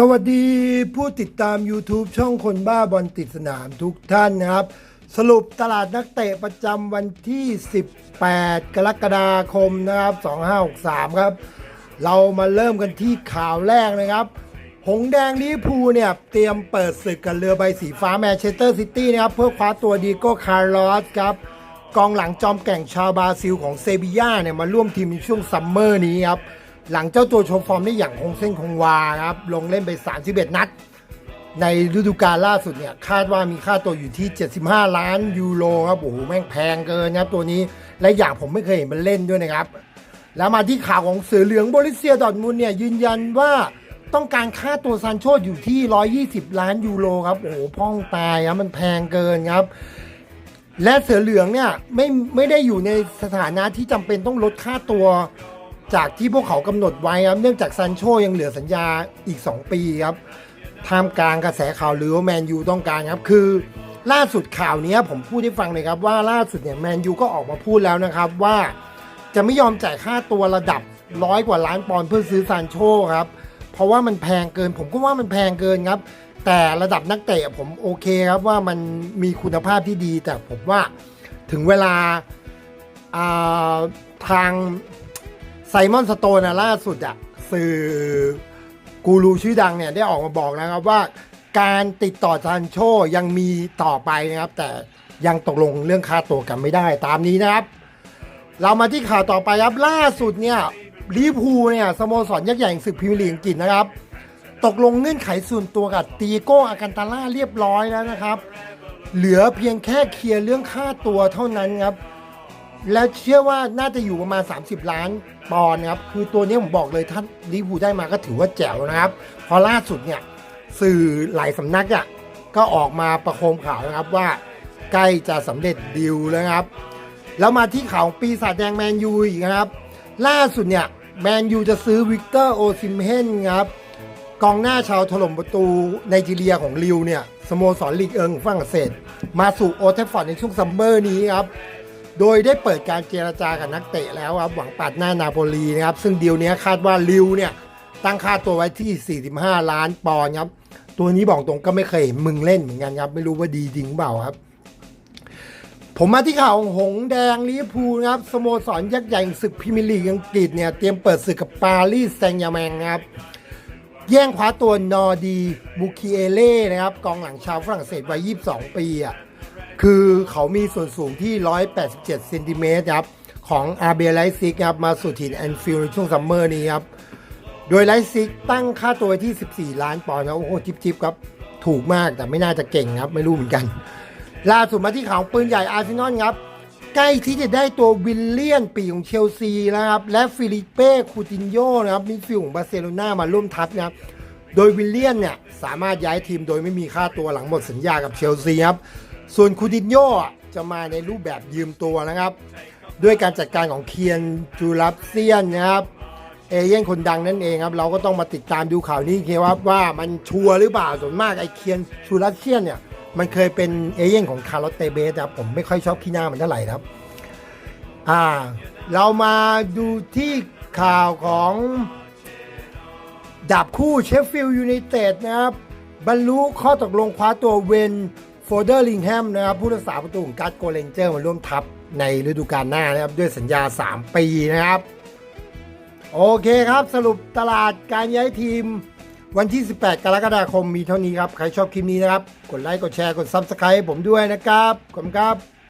สวัสดีผู้ติดตาม YouTube ช่องคนบ้าบอลติดสนามทุกท่านนะครับ สรุปตลาดนักเตะประจำวันที่ 18 กรกฎาคมนะครับ 2563 ครับ เรามาเริ่มกันที่ข่าวแรกนะครับ หงแดงลิพูลเนี่ย เตรียมเปิดศึกกับเรือใบสีฟ้าแมนเชสเตอร์ซิตี้นะครับ เพื่อคว้าตัวดีโก้คาร์ลอสครับ กองหลังจอมแก่งชาวบราซิลของเซบีย่าเนี่ย มาร่วมทีมในช่วงซัมเมอร์นี้ครับ หลังเจ้าตัวโชว์ฟอร์มได้อย่างคงเส้นคงวาครับลงเล่นไป 31 นัด ในฤดูกาลล่าสุดเนี่ยคาดว่ามีค่าตัวอยู่ที่ 75 ล้านยูโรครับโอ้โหแม่งแพงเกินนะครับตัวนี้และอย่างผมไม่เคยเห็นมันเล่นด้วยนะครับ แล้วมาที่ข่าวของเสือเหลืองโบริเซียดอร์ทมุนเนี่ยยืนยันว่าต้องการค่าตัวซานโชอยู่ที่ 120 ล้านยูโรครับโอ้โหพ่องตายครับมันแพงเกินครับและเสือเหลืองเนี่ยไม่ไม่ได้อยู่ในสถานะที่จำเป็นต้องลดค่าตัว จากที่พวกเขากำหนดไว้ครับเนื่องจากซันโชยังเหลือสัญญาอีก 2 ปีครับท่ามกลางกระแสข่าวลือว่าแมนยูต้องการครับคือ ล่าสุดข่าวนี้ผมพูดให้ฟังเลยครับว่าล่าสุดเนี่ยแมนยูก็ออกมาพูดแล้วนะครับว่าจะไม่ยอมจ่ายค่าตัวระดับร้อยกว่าล้านปอนด์เพื่อซื้อซานโชครับเพราะว่ามันแพงเกิน ผมก็ว่ามันแพงเกินครับ แต่ระดับนักเตะผมโอเคครับว่ามันมีคุณภาพที่ดี แต่ผมว่าถึงเวลาาทาง ไซมอนสโตนล่าสุดอะสื่อกูรูชื่อดังเนี่ย ได้ออกมาบอกนะครับว่า การติดต่อซานโชยังมีต่อไปนะครับ แต่ยังตกลงเรื่องค่าตัวกันไม่ได้ตามนี้นะครับ เรามาที่ข่าวต่อไปครับล่าสุดเนี่ยลิพูเนี่ยสโมสรยักษ์ใหญ่ศึกพรีเมียร์ลีกอังกฤษนะครับ ตกลงเงื่อนไขส่วนตัวกับตีโก้อากันตาล่าเรียบร้อยแล้วนะครับ เหลือเพียงแค่เคลียร์เรื่องค่าตัวเท่านั้นครับ และเชื่อว่าน่าจะอยู่ประมาณ 30 ล้านปอนด์ครับ คือตัวนี้ผมบอกเลยถ้าลิเวอร์พูลได้มาก็ถือว่าแจ๋วนะครับ พอล่าสุดเนี่ยสื่อหลายสำนักอะก็ออกมาประโคมข่าวนะครับว่าใกล้จะสำเร็จดีลแล้วครับ แล้วมาที่ข่าวของปีศาจแดงแมนยูอีกนะครับ ล่าสุดเนี่ยแมนยูจะซื้อวิกเตอร์โอซิมเฮนครับกองหน้าชาวถล่มประตูไนจีเรียของลิวเนี่ยสโมสรลีกเอิงของฝรั่งเศส มาสู่โอเทฟฟอร์ดในช่วงซัมเมอร์นี้ครับ โดยได้เปิดการเจรจากับนักเตะแล้วครับหวังปัดหน้านาโปลีนะครับซึ่งดีลเนี้คาดว่าลิวเนี่ยตั้งค่าตัวไว้ที่ 45 ล้านปอนด์ครับตัวนี้บอกตรงก็ไม่เคยเห็นมึงเล่นเหมือนกันครับ ไม่รู้ว่าดีจริงหรือเปล่าครับ ผมมาที่ข่าวของหงแดงลิเวอร์พูลครับสโมสรยักษ์ใหญ่ศึกพรีเมียร์ลีกอังกฤษเนี่ยเตรียมเปิดศึกกับปารีสแซงต์แยร์แมงครับแย่งคว้าตัวนอร์ดีบุคิเอเล่นะครับกองหลังชาวฝรั่งเศสวัย 22 ปีอะ คือเขามีส่วนสูงที่ 187เซนติเมตรครับ ของอาเบไลซิกครับ มาสู่ถิ่นแอนฟิลในช่วงซัมเมอร์นี้ครับ โดยไลซิกตั้งค่าตัวที่ 14 ล้านปอนด์นะโอ้โหจิบๆครับ ถูกมากแต่ไม่น่าจะเก่งครับ ไม่รู้เหมือนกัน ล่าสุดมาที่ข่าวปืนใหญ่อาร์เซนอลครับ ใกล้ที่จะได้ตัววิลเลียนปีของเชลซีแล้วครับ และฟิลิเป้คูตินโยนะครับมิดฟิลด์ของบาร์เซโลนามาร่วมทัพนะครับโดยวิลเลียนเนี่ยสามารถย้ายทีมโดยไม่มีค่าตัวหลังหมดสัญญากับเชลซีครับ ส่วนคูตินโยอะจะมาในรูปแบบยืมตัวนะครับ ด้วยการจัดการของเคียนจูรับเซียนนะครับ เอเย่นคนดังนั่นเองครับ เราก็ต้องมาติดตามดูข่าวนี้เคครับว่ามันชัวร์หรือเปล่าส่วนมากไอ้เคียนชูรัสเซียนเนี่ยมันเคยเป็นเอเย่นของคาร์ลอตเตเบสครับผมไม่ค่อยชอบขี้หน้ามันเท่าไหร่นะครับอ่าเรามาดูที่ข่าวของดาบคู่เชฟฟิลด์ยูไนเต็ดนะครับบรรลุข้อตกลงคว้าตัวเวน โฟเดอร์ลิงแฮมนะครับผู้รักษาประตูของการ์ดโกเลนเจอร์มาร่วมทัพในฤดูกาลหน้านะครับด้วยสัญญา 3 ปีนะครับ โอเคครับสรุปตลาดการย้ายทีมวันที่ 18 กรกฎาคมมีเท่านี้ครับ ใครชอบคลิปนี้นะครับ กดไลค์ กดแชร์ กด Subscribe ผมด้วยนะครับ ขอบคุณครับ